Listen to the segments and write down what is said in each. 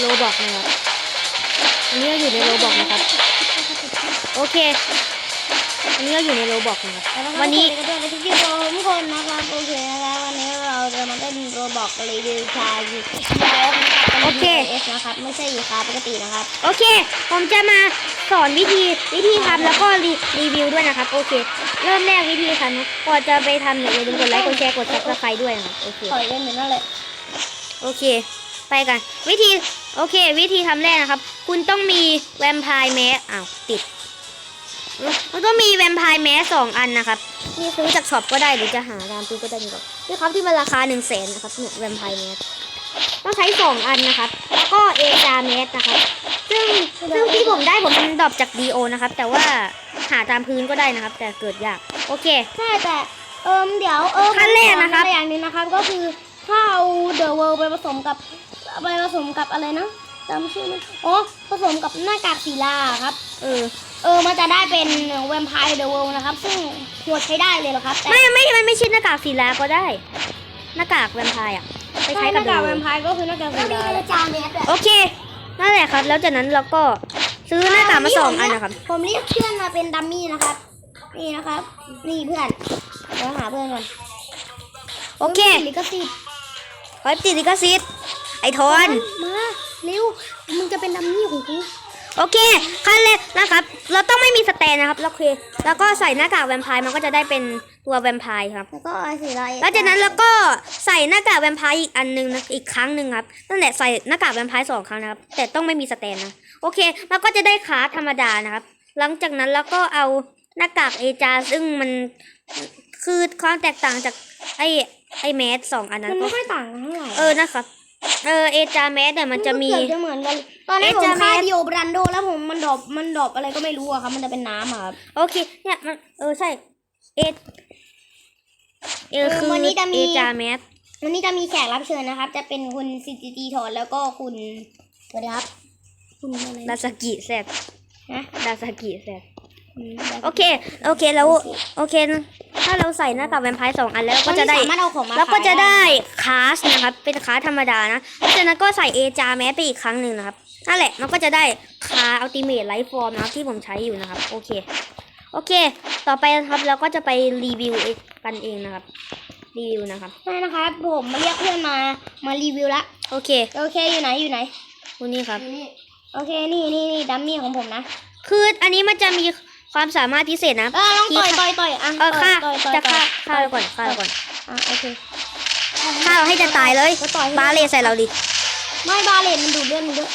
โลบอกนะครับอันนี้เราอยู่ในโลบอกนะครับ โอเค อันนี้เราอยู่ในโลบอกนะครับ วันนี้ก็ด้วยทุกที่ทุกคนนะครับ โอเคนะครับวันนี้เราจะมาเล่นโรบอกรีวิวชาอยู่แล้วนะครับโอเคเอสนะครับ ไม่ใช่อีคาปกตินะครับ โอเค ผมจะมาสอนวิธีวิธีทำแล้วก็รีรีวิวด้วยนะครับ โอเค เริ่มแรกวิธีทำนะก่อนจะไปทำเนี่ยอย่าลืมกดไลค์กดแชร์กดซับสไครต์ด้วยนะครับโอเคถอยเล่นเหมือนนั่นเลยโอเค ไปกัน วิธี โอเค วิธีทำแรกนะครับ คุณต้องมีแวมไพร์แมสอ้าวติดมันต้องมีแวมไพร์แมสสองอันนะครับนี่ซื้อจากช็อปก็ได้หรือจะหาตามซื้อก็ได้ดีกว่านี่ครับที่มันราคาหนึ่งแสนนะครับเนี่ยแวมไพร์แมสต้องใช้สองอันนะครับ แล้วก็เอจาแมสนะครับ ซึ่งซึ่งที่ผมได้ผมดรอปจากดีโอนะครับ แต่ว่าหาตามพื้นก็ได้นะครับ แต่เกิดยากโอเคใช่แต่เอิมเดี๋ยวเอิมขั้นแรกนะครับผมขออย่างหนึงนะครับ ก็คือถ้าเอาเดอะเวิลด์ไปผสมกับ ไปผสมกับอะไรนะจำชื่อมันอ๋อผสมกับหน้ากากศิลาครับ เออ เออ มันจะได้เป็นแวมไพร์เดอะเวิลด์นะครับ ซึ่งหัวใช้ได้เลยเหรอครับแต่ไม่ไม่มันไม่ใช่หน้ากากศิลาก็ได้ หน้ากากแวมไพร์อะไปใช้หกับน้ากากเดิแวมมไพร์ก็คือหน้ากากศิลาจาเมสโอเคนั่นแหละครับ แล้วจากนั้นเราก็ซื้อหน้ากากมาสองอันนะครับ ผมเรียกเพื่อนมาเป็นดัมมี่นะครับ นี่นะครับ นี่เพื่อนเดี๋ยวหาเพื่อนก่อนโอเค ลิขสิทธิ์ขอติดลิขสิทธิ์ไอ ทอนมาเร็วมึงจะเป็นดัมมี่ของกูโอเคขั้นแรกนะครับ เราต้องไม่มีสแตนนะครับแล้วโอเคแล้วก็ใส่หน้ากากแวมไพร์มันก็จะได้เป็นตัวแวมไพร์ครับแล้วก็เอาสีอะไรแล้วจากนั้นเราก็ใส่หน้ากากแวมไพร์อีกอันหนึงนะอีกครั้งหนึ่งครับนั่นแหละใส่หน้ากากแวมไพร์สองครั้งนะครับ แต่ต้องไม่มีสแตนนะโอเคเราก็จะได้คาร์ดธรรมดานะครับ หลังจากนั้นเราก็เอาหน้ากากเอจาซึ่งมันคือความแตกต่างจากไอไอแมสสองอันนั้มันนไม่ก็ค่อยต่างกันเท่าไหร่เออนะครับ เออเอจาแมสเนี่ยมันจะมี เกือบจะเหมือนกันตอนนั้นผเอ๊ะมจะฆ่าแมส ดิโอบรันโดแล้วผมมันดรอปมันดรอปอะไรก็ไม่รู้อะครับ มันจะเป็นน้ำอะครับโอเค เนี่ยมันเออใช่เอเออเออคือวันนี้จะมีเอจาแมสวันนี้จะมีแขกรับเชิญนะครับ จะเป็นคุณซิจิตีทอนแล้วก็คุณสวัสดีครับ คุณอะไรดานะสกิแซดฮะดาสกิแซดอืมโอเค โอเคแล้ว โอเคนะ ถ้าเราใส่หน้ากากแวมไพร์สองอันแล้วก็จะได้สามารถเอาของมาแล้วก็จะขายได้คาสนะครับ เป็นคาสธรรมดานะแล้วจากนั้นก็ใส่เอจาแมสไปอีกครั้งหนึ่งนะครับนั่นแหละมันก็จะได้คาอัลติเมทไลฟ์ฟอร์มนะครับที่ผมใช้อยู่นะครับ โอเค โอเค ต่อไปนะครับเราก็จะไปรีวิวเองกันเองนะครับรีวิวนะครับใช่นะครับผมมาเรียกเพื่อนมามารีวิวละโอเค โอเคอยู่ไหนอยู่ไหนคุณนี่ครับอยู่นี่โอเคนี่นี่นี่ดัมมี่ของผมนะคืออันนี้มันจะมี ความสามารถพิเศษนะเออลองต่อยต่อยต่อยอะเออฆ่าต่อยต่อยจะต่อยฆ่าฆ่าเราก่อนฆ่าเราก่อนอะโอเคฆ่าเราให้จะตายเลยก็ต่อยให้บาเลใส่เราดิไม่บาเลนมันดูดเลือดมันเยอะ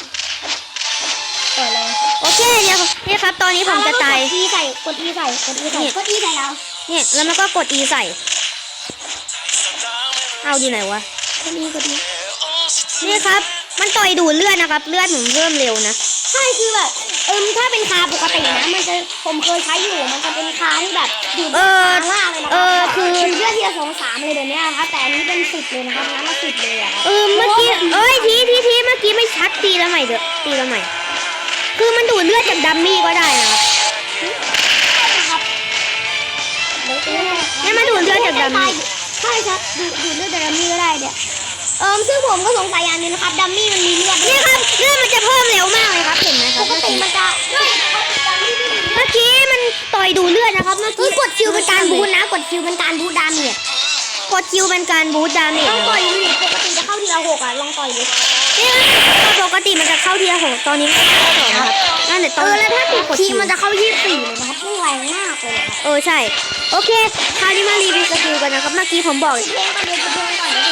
ต่อยเลยโอเคเนี่ยเนี่ยครับตอนนี้ผมจะตายกด E ใส่กด E ใส่กด E ใส่นี่กด E ใส่เราเนี่ยแล้วมันก็กด E ใส่ เอาอยู่ไหนวะกด E กด E นี่ครับ มันต่อยดูดเลือดนะครับ เลือดผมเริ่มเร็วนะ ใช่คือแบบเอิมถ้าเป็นคาปกตินะมันจะผมเคยใช้อยู่มันจะเป็นคาที่แบบดูดเออคาล่างเลยนะเออคือดูดเลือดทีละสองสามเลยเดี๋ยวนี้นะครับแต่อันนี้เป็นสิบเลยนะครับน้ำมาสิบเลยอะครับเออเมื่อกี้เอ้ยทีทีทีเมื่อกี้ไม่ชัดตีแล้วใหม่เถอะตีแล้วใหม่ คือมันดูดเลือดจากดัมมี่ก็ได้นะครับเนี่ยมันดูดเลือดจากดัมมี่ใช่ครับดูดดูดเลือดจากดัมมี่ก็ได้เนี่ย เอิมซึ่งผมก็สงสัยอย่างหนึงนะครับดัมมี่มันมีเลือดนี่ครับเลือดมันจะเพิ่มเร็วมากเลยครับเห็นไหมคปรับกเมื่อติกี้มันจะไม่ปกติดัมมี่ไม่มีเลือดเมื่อกี้มันต่อยดูดเลือดนะครับเมื่อคืกี้อกดคิวเป็นการบูทนะ กดคิวเป็นการบูทดาเมจกดคิวเป็นการบูสต์ดาเมจต้องต่อยยูนิตปกติจะเข้าทีละหกอะลองต่อยดูนี่ปกติมันจะเข้าทีละหกตอนนี้มันเข้าสองนะครับนั่นเดี๋ยวตเออนอแล้วถ้าติดกดทีคิวมันจะเข้ายี่สิบสี่เลยนะครับพุ่งแรงมากเลยนะครับเออใช่ โอเคคราวนี้มารีวิวสกิลกันนะครับเมื่อกี้ผมบอกเพลงประเด็นประเด็นก่อนแล้วถึงก็คือหยุดเออ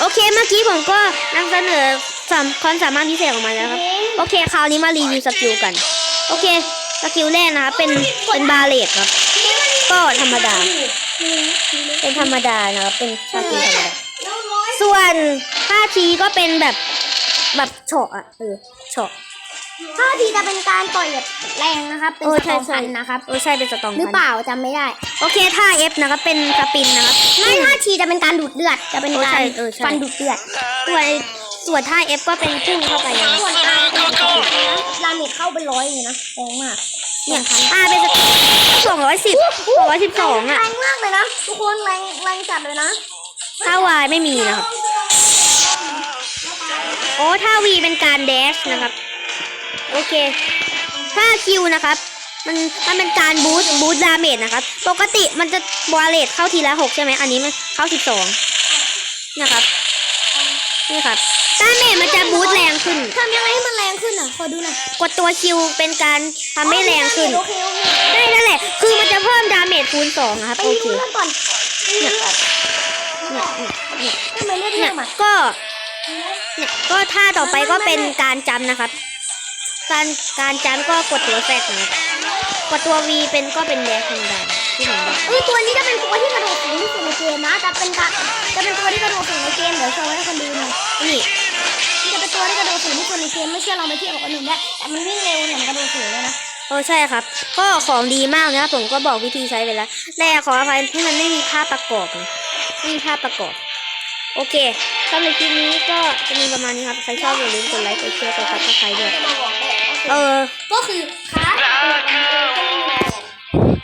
โอเคเมื่อกี้ผมก็นำเสนอสามความสามารถพิเศษออกมาแล้วครับ โอเคคราวนี้มารีวิวสกิลกัน โอเคสกิลแรกนะครับเป็นเป็นบาเลตครับ ก็ธรรมดา เป็นธรรมดานะครับเป็นสกิลธรรมดาส่วนท่าทีก็เป็นแบบแบบเฉาะอะเออเฉาะ ท่าทีจะเป็นการต่อยแบบแรงนะครับ เป็นเออสใช่องใช่พันนะครับเออใช่เป็นสตองหรือพันเปล่าจำไม่ได้ โอเคท่า F นะครับเป็นสปินนะครับไม่ท่าทีจะเป็นการดูดเลือด จะเป็นเออการใช่เออใช่ฟันดูดเลือดส่วนส่วนท่า F ก็เป็นพุ่งเข้าไปนะส่วนอาร์เป็นปกตินะลาเมดเข้าไปร้อยเลยนะแรงมากเนี่ยอ่าเป็นสองร้อยสิบสองร้อยสิบสองอะแรงมากเลยนะทุกคนแรงแรงจัดเลยนะถ้าวายไม่มีนะครับโอ้ถ้าวีเป็นการแดชนะครับ โอเค ถ้าคิวนะครับ มันมันเป็นการบูสต์บูสต์ดาเมจนะครับ ปกติมันจะบาเลตเข้าทีละหกใช่ไหมอันนี้มันเข้าสิบสองนะครับ นี่ครับดาเมจมันจะบูสต์แรงขึ้น ทำยังไงให้มันแรงขึ้นอะ ขอดูหน่อยกดตัวคิวเป็นการทำให้แรงขึ้น โอเคโอเคได้นั่นแหละ คือมันจะเพิ่มดาเมจคูณสองนะครับ ไปโอดูเคเลือดก่อนเลือดเนี่ยเนี่ยทำไมเลือดเนี่เพิ่ยมอะก็เนี่ยก็ท่าต่อไปก็เป็นการจำนะครับ การการจำก็กดตัวแซดนะครับกดตัววีเป็นก็เป็นแดชธรรมดาที่ผมบอกเอ้ยตัวนี้จะเป็นตัวที่กระโดดสูงที่สุดในเกมนะจะเป็นกะจะเป็นตัวที่กระโดดสูงในเกมเดี๋ยวโชว์ให้คนดูหน่อยนี่มันจะเป็นตัวที่กระโดดสูงที่สุดในเกมไม่เชื่อลองไปเทียบกับคนอื่นได้แต่มันวิ่งเร็วเนี่ยมันกระโดดสูงเลยนะโอ้ใช่ครับก็ของดีมากนะครับผมก็บอกวิธีใช้ไปแล้วแต่ขออภัยที่มันไม่มีภาพประกอบนะไม่มีภาพประกอบ โอเคสำหรับคลิปนี้ก็จะมีประมาณนี้ครับ ใครชอบอย่าลืมกดไลค์ กดแชร์ กดซับสไครต์ด้วย เออ ก็คือค้า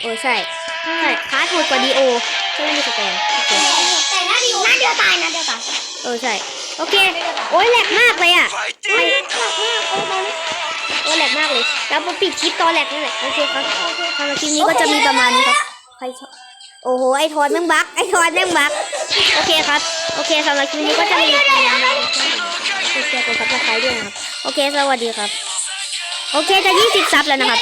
เออใช่ใช่คาร์ดถูกกว่าดีโอใช่ไหมมีสแกนโอเคแต่หน้าดีหน้าเดียวตายนะเดียวตายเออใช่ โอเค โอ้ยแหลกมากเลยอะไม่หนักมากเลยโอ้ยแหลกมากเลย แล้วผมปิดคลิปตอนแหลกนี่แหละ โอเคครับสำหรับคลิปนี้ก็จะมีประมาณนี้ครับ ใครชอบ โอ้โห ไอทอนแม่งบัก ไอทอนแม่งบัก โอเคครับ โอเคสำหรับคลิปนี้ก็จะมีประมาณนี้กดแชร์กดซับสไคร้ด้วยนะครับ โอเค สวัสดีครับ โอเค จะ 20 ซับแล้วนะครับ